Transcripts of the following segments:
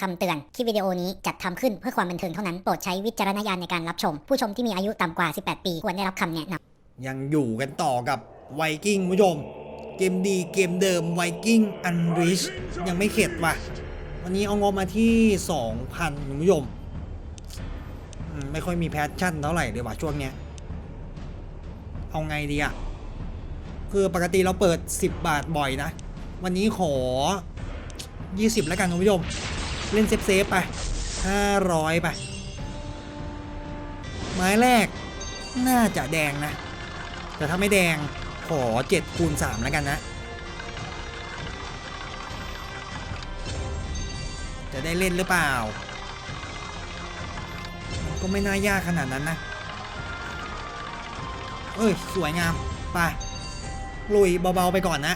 คำเตือน คลิปวิดีโอนี้จัดทำขึ้นเพื่อความบันเทิงเท่านั้น โปรดใช้วิจารณญาณในการรับชม ผู้ชมที่มีอายุต่ำกว่า 18 ปี ควรได้รับคำแนะนำ ยังอยู่กันต่อกับไวกิ้งผู้ชม เกมดีเกมเดิมไวกิ้งอันริชยังไม่เข็ดว่ะ วันนี้เอางบมาที่ 2,000คุณผู้ชมอืมไม่ค่อยมีแพชชั่นเท่าไหร่เลยว่ะช่วงเนี้ย เอาไงดีอะคือปกติเราเปิด 10 บาทบ่อยนะ วันนี้ขอ 20 แล้วกันคุณผู้ชม เล่นเซฟเซฟๆไป500ไป ไม้แรก น่าจะแดงนะ แต่ถ้าไม่แดง ขอ7คูณ3แล้วกันนะ จะได้เล่นหรือเปล่า ก็ไม่น่ายากขนาดนั้นนะ เอ้ย สวยงาม ไป ลุยเบา ๆ ไปก่อนนะ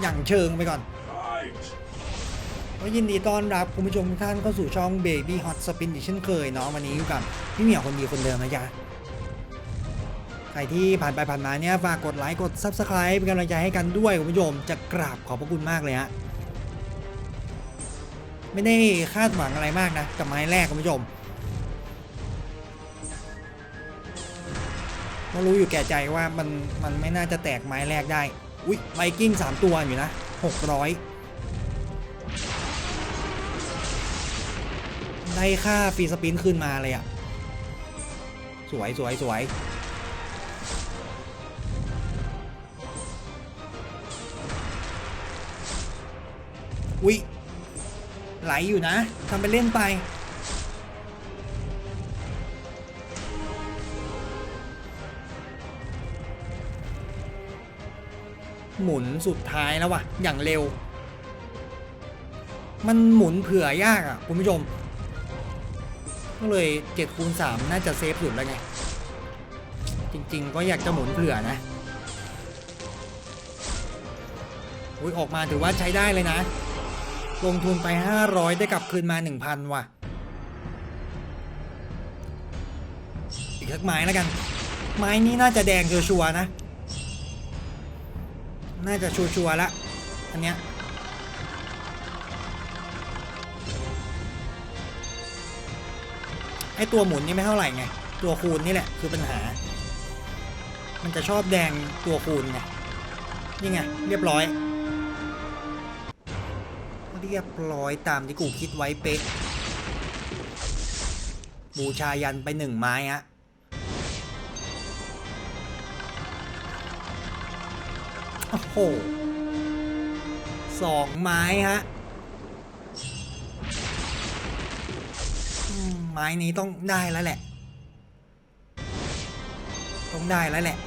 อย่างเชิงไปก่อน ก็ยินดีต้อนรับคุณผู้ชมทุกท่านเข้าสู่ช่อง Baby Hot Spin อีกเช่นเคยเนาะวันนี้อยู่กับพี่เหมียวคนดีคนเดิมนะจ๊ะใครที่ผ่านไปผ่านมาเนี่ยฝากกดไลค์กด Subscribe เป็นกำลังใจให้กันด้วยคุณผู้ชมจะกราบขอบพระคุณมากเลยฮะไม่ได้คาดหวังอะไรมากนะกับไม้แรกคุณผู้ชมก็รู้อยู่แก่ใจว่ามันมันไม่น่าจะแตกไม้แรกได้ อุ๊ยไวกิ้ง3ตัวอยู่นะ600 ได้ค่าฟรีสปินขึ้นมาเลยอะสวยสวยสวยอุ๊ยไหลอยู่นะทำไปเล่นไป หมุนสุดท้ายแล้ววะอย่างเร็ว มันหมุนเผื่อยากอะ คุณผู้ชม ก็เลย7คูณ3น่าจะเซฟสุดแล้วไง จริงๆ ก็อยากจะหมุนเผื่อนะอุ้ยออกมาถือว่าใช้ได้เลยนะ ลงทุนไป 500 ได้กลับคืนมา 1,000 ว่ะ อีกสักไม้แล้วกัน ไม้นี้น่าจะแดงชัวร์ๆนะ น่าจะชัวร์ๆละอันเนี้ย ไอตัวหมุนนี่ไม่เท่าไหร่ไง ตัวคูณนี่แหละคือปัญหา มันจะชอบแดงตัวคูณไง นี่ไง เรียบร้อย เรียบร้อยตามที่กูคิดไว้เป๊ะ บูชายันไปหนึ่งไม้ฮะโอ้โหสองไม้ฮะ ไม้นี้ต้องได้แล้วแหละ ต้องได้แล้วแหละ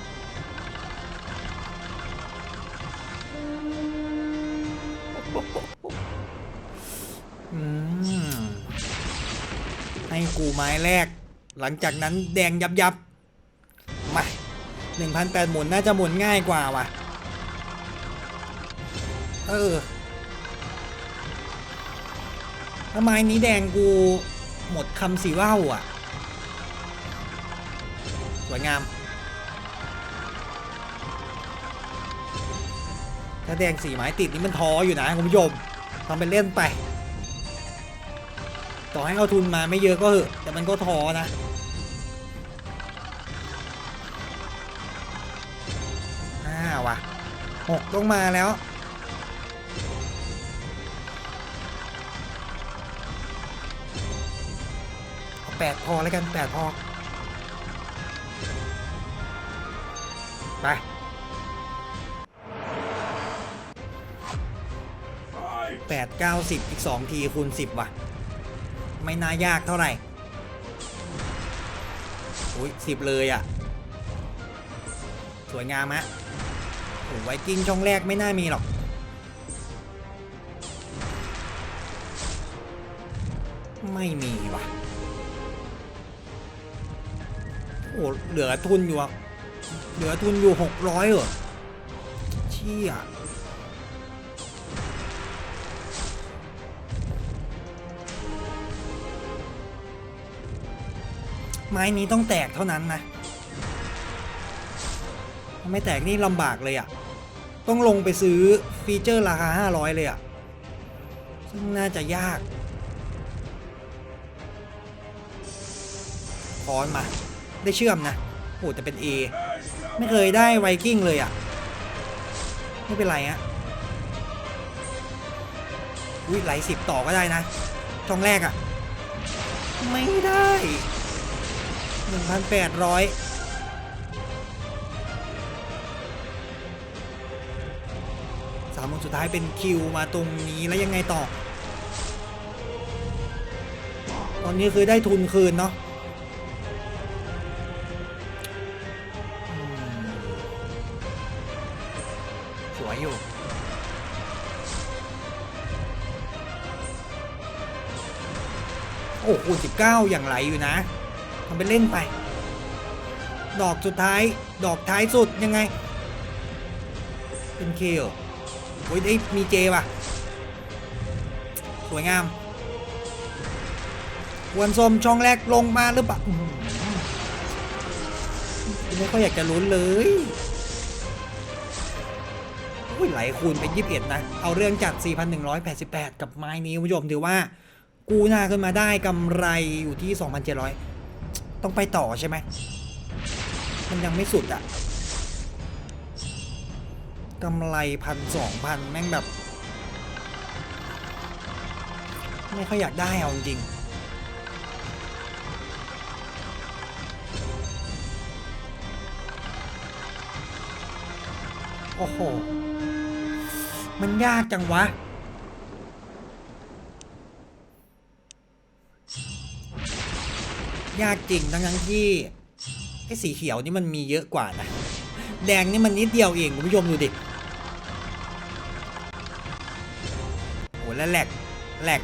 อืม ให้กูไม้แรก หลังจากนั้นแดงยับยับมาหนึ่งพันแปดหมุนน่าจะหมุนง่ายกว่าว่ะ เออถ้าไม้นี้แดงกู หมดคำสีว่าวอะ สวยงามถ้าแดงสีไม้ติดนี่มันท้ออยู่นะคุณผู้ชมทำเป็นเล่นไป ต่อให้เอาทุนมาไม่เยอะก็เหอะ แต่มันก็ท้อนะห้าว่ะหกต้องมาแล้ว แปดพอแล้วกันแปดพอ ไปแปดเก้าสิบอีกสองทีคูณสิบว่ะ ไม่น่ายากเท่าไหร่อุ้ยสิบเลยอะ สวยงามฮะโอ้ไวกิ้งช่องแรกไม่น่ามีหรอกไม่มีว่ะ โอ้เหลือทุนอยู่อะเหลือทุนอยู่หกร้อยเหรอเชี่ยไม้นี้ต้องแตกเท่านั้นนะไม่แตกนี่ลำบากเลยอะ่ะ ต้องลงไปซื้อฟีเจอร์ราคา 500 เลยอะ่ะ ซึ่งน่าจะยากคอนมา ได้เชื่อมนะโอ้แต่เป็น A ไม่เคยได้ไวกิ้งเลยอะ ไม่เป็นไรฮะอุ้ยไหลสิบต่อก็ได้นะช่องแรกอะ ไม่ได้หนึ่งพันแปดร้อยสามคนสุดท้ายเป็นคิวมาตรงนี้แล้วยังไงต่อ ตอนนี้คือได้ทุนคืนเนาะ โอ้คูณ19อย่างไหลอยู่นะทำไปเล่นไป ดอกสุดท้าย ดอกท้ายสุดยังไง เป็นเคเหรอโอ้ยได้มีเจว่ะ สวยงามวนสมช่องแรกลงมาหรือเปล่าไม่ค่อยอยากจะลุ้นเลยอุ้ยไหลคูณเป็น21 นะ เอาเรื่องจัด4,188 กับไม้นี้คุณผู้ชมถือว่า กูนาขึ้นมาได้กำไรอยู่ที่ 2,700 ต้องไปต่อใช่ไหม มันยังไม่สุดอะกำไรพันสองพันแม่งแบบ ไม่ค่อยอยากได้เอาจริงโอ้โห มันยากจังวะ ยากจริงทั้งทั้งที่ไอ้สีเขียวนี่มันมีเยอะกว่านะ แดงนี่มันนิดเดียวเองคุณผู้ชมดูดิโหแล้วแหลกแหลก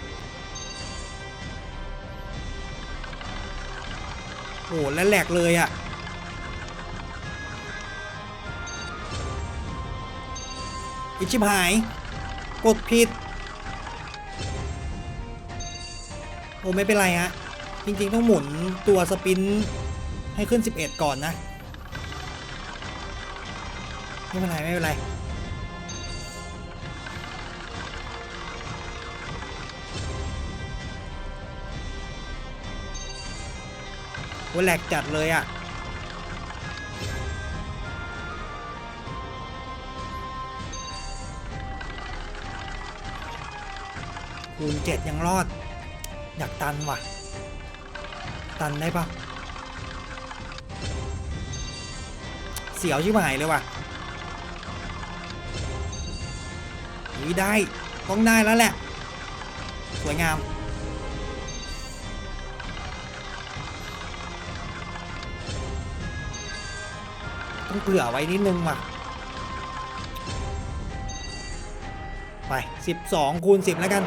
โอ้แล้วแหลกเลยอะ่ะอิชิบหาย กดผิด โอ้ไม่เป็นไรฮะ จริง ๆ ต้องหมุนตัวสปินให้ขึ้น 11 ก่อนนะ ไม่เป็นไร ไม่เป็นไร โอ้แหลกจัดเลยอะ่ะคูณเจ็ดยังรอด อยากตันว่ะ ตันได้ปะเสียวชิบหายเลยว่ะอุ้ยได้ ต้องได้แล้วแหละ สวยงาม ต้องเผื่อไว้นิดนึงว่ะ ไป 12 คูณ 10 แล้วกัน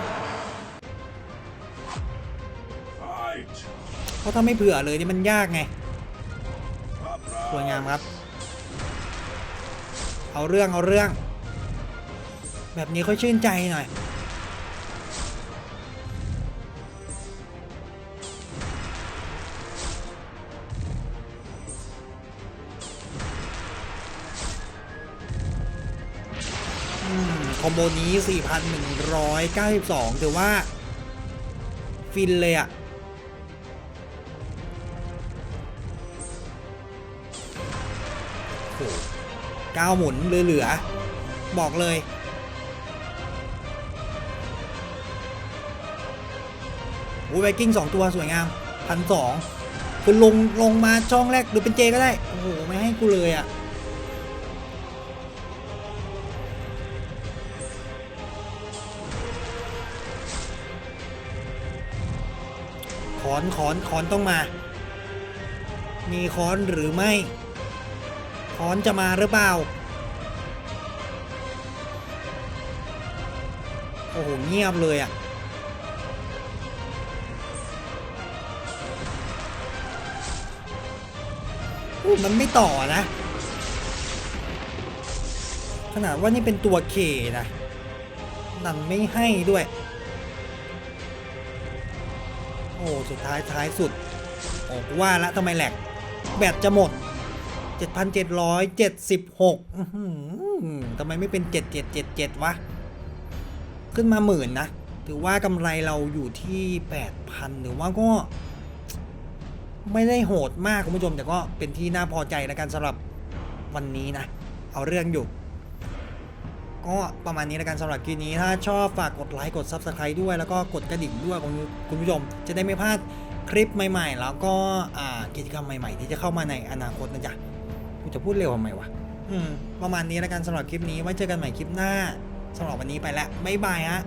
ราะถ้าไม่เผื่อเลยนี่มันยากไงสวยงามครับ เอาเรื่องเอาเรื่อง แบบนี้ค่อยชื่นใจหน่อยอืมคอมโบนี้ 4,192ถือว่า ฟินเลยอะ โอ้โหก้าวหมุนเหลือๆบอกเลย โอ้ไวกิ้งสองตัวสวยงามพันสองคือลง ลงมาช่องแรกหรือเป็นเจก็ได้ โอ้โห ไม่ให้กูเลยอะ่ะขอนขอนขอนต้องมา มีค้อนหรือไม่ ค้อนจะมาหรือเปล่า โอ้โห เงียบเลยอะ่ะ มันไม่ต่อนะ ขนาดว่านี่เป็นตัวเคนะนันไม่ให้ด้วย โอ้ สุดท้ายท้ายสุดโอ้กูว่าละทำไมแหลก แบตจะหมด 7,776อื้อหือทำไมไม่เป็น 7777 วะ ขึ้นมาหมื่นนะ ถือว่ากำไรเราอยู่ที่ 8,000 หรือว่าก็ ไม่ได้โหดมากคุณผู้ชม แต่ก็เป็นที่น่าพอใจแล้วกันสำหรับวันนี้นะ เอาเรื่องอยู่ ก็ประมาณนี้แล้วกันสำหรับคลิปนี้ ถ้าชอบฝากกดไลค์กด Subscribe ด้วยแล้วก็กดกระดิ่งด้วยคุณคุณผู้ชม จะได้ไม่พลาดคลิปใหม่ ๆ แล้วก็กิจกรรมใหม่ ๆ ที่จะเข้ามาในอนาคตนะจ๊ะ กูจะพูดเร็วทำไมวะอืมประมาณนี้แล้วกันสำหรับคลิปนี้ไว้เจอกันใหม่คลิปหน้าสำหรับวันนี้ไปแล้วบ๊ายบายฮะ